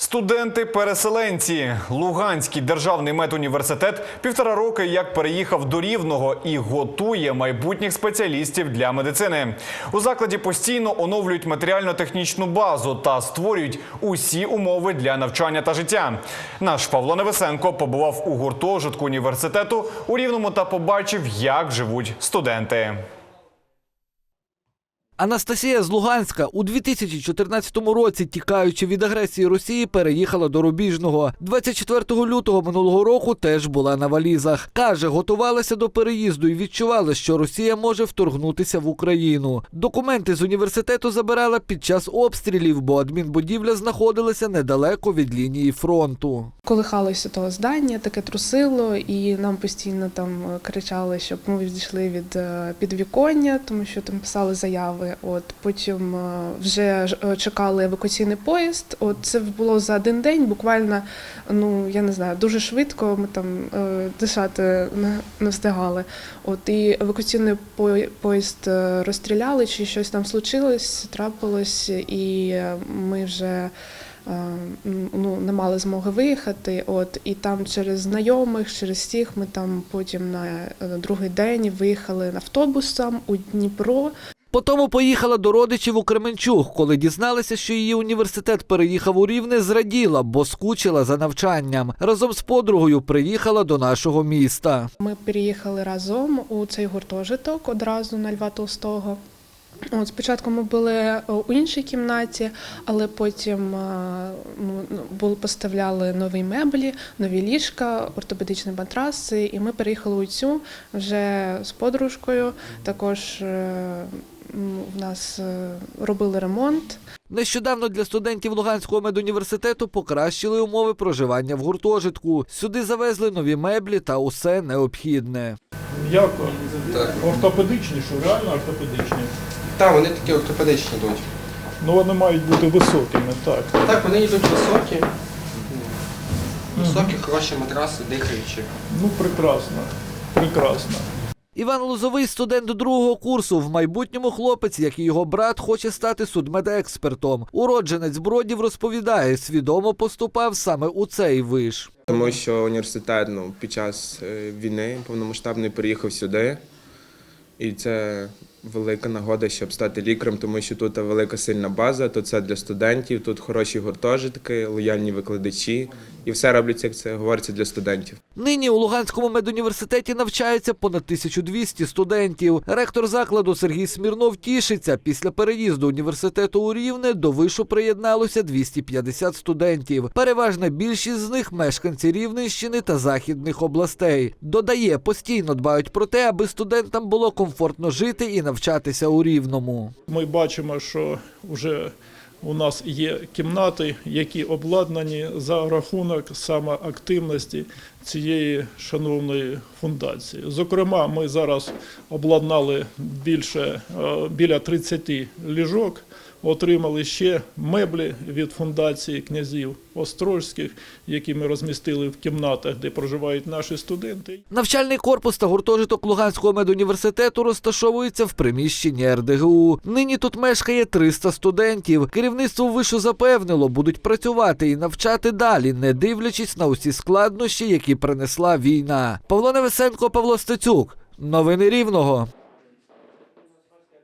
Студенти-переселенці. Луганський державний медуніверситет півтора роки як переїхав до Рівного і готує майбутніх спеціалістів для медицини. У закладі постійно оновлюють матеріально-технічну базу та створюють усі умови для навчання та життя. Наш Павло Невесенко побував у гуртожитку університету у Рівному та побачив, як живуть студенти. Анастасія з Луганська у 2014 році, тікаючи від агресії Росії, переїхала до Рубіжного. 24 лютого минулого року теж була на валізах. Каже, готувалася до переїзду і відчувала, що Росія може вторгнутися в Україну. Документи з університету забирала під час обстрілів, бо адмінбудівля знаходилася недалеко від лінії фронту. Колихалося того здання, таке трусило, і нам постійно там е, кричали, щоб ми відійшли від е, підвіконня, тому що там писали заяви. От потім е, вже е, чекали евакуаційний поїзд. От це було за один день, буквально, ну я не знаю, дуже швидко. Ми там е, дишати не, встигали. От і евакуаційний поїзд розстріляли, чи щось там случилось, трапилось, і ми вже ну, не мали змоги виїхати. От і там через знайомих, через всіх ми там потім на, на другий день виїхали автобусом у Дніпро. Потому поїхала до родичів у Кременчуг. Коли дізналася, що її університет переїхав у Рівне, зраділа, бо скучила за навчанням. Разом з подругою приїхала до нашого міста. Ми переїхали разом у цей гуртожиток одразу на Льва Толстого. От спочатку ми були е, у іншій кімнаті, але потім е, ну, були поставляли нові меблі, нові ліжка, ортопедичні матраси, і ми переїхали у цю вже з подружкою. Також е, в нас е, робили ремонт. Нещодавно для студентів Луганського медуніверситету покращили умови проживання в гуртожитку. Сюди завезли нові меблі та усе необхідне. Як Так. ортопедичні, що реально ортопедичні? Так, вони такі ортопедичні йдуть. Ну вони мають бути високими, так. Так, вони йдуть високі. Високі, хороші матраси, дихаючі. Ну прекрасно. Прекрасно. Іван Лозовий студент другого курсу. В майбутньому хлопець, як і його брат, хоче стати судмедекспертом. Уродженець Бродів розповідає, свідомо поступав саме у цей виш. Тому що університет ну, під час е, війни повномасштабної приїхав сюди. І це велика нагода, щоб стати лікарем, тому що тут велика сильна база, тут це для студентів, тут хороші гуртожитки, лояльні викладачі. І все робляться, як це говориться, для студентів. Нині у Луганському медуніверситеті навчається понад 1200 студентів. Ректор закладу Сергій Смірнов тішиться. Після переїзду університету у Рівне до вишу приєдналося 250 студентів. Переважна більшість з них мешканці Рівненщини та західних областей. Додає, постійно дбають про те, аби студентам було комфортно жити і навчатися у Рівному. Ми бачимо, що вже у нас є кімнати, які обладнані за рахунок саме активності цієї шановної фундації. Зокрема, ми зараз обладнали більше е, біля 30 ліжок. Отримали ще меблі від фундації князів Острозьких, які ми розмістили в кімнатах, де проживають наші студенти. Навчальний корпус та гуртожиток Луганського медуніверситету розташовуються в приміщенні РДГУ. Нині тут мешкає 300 студентів. Керівництво вишу запевнило, будуть працювати і навчати далі, не дивлячись на усі складнощі, які принесла війна. Павло Невесенко, Павло Стецюк. Новини Рівного.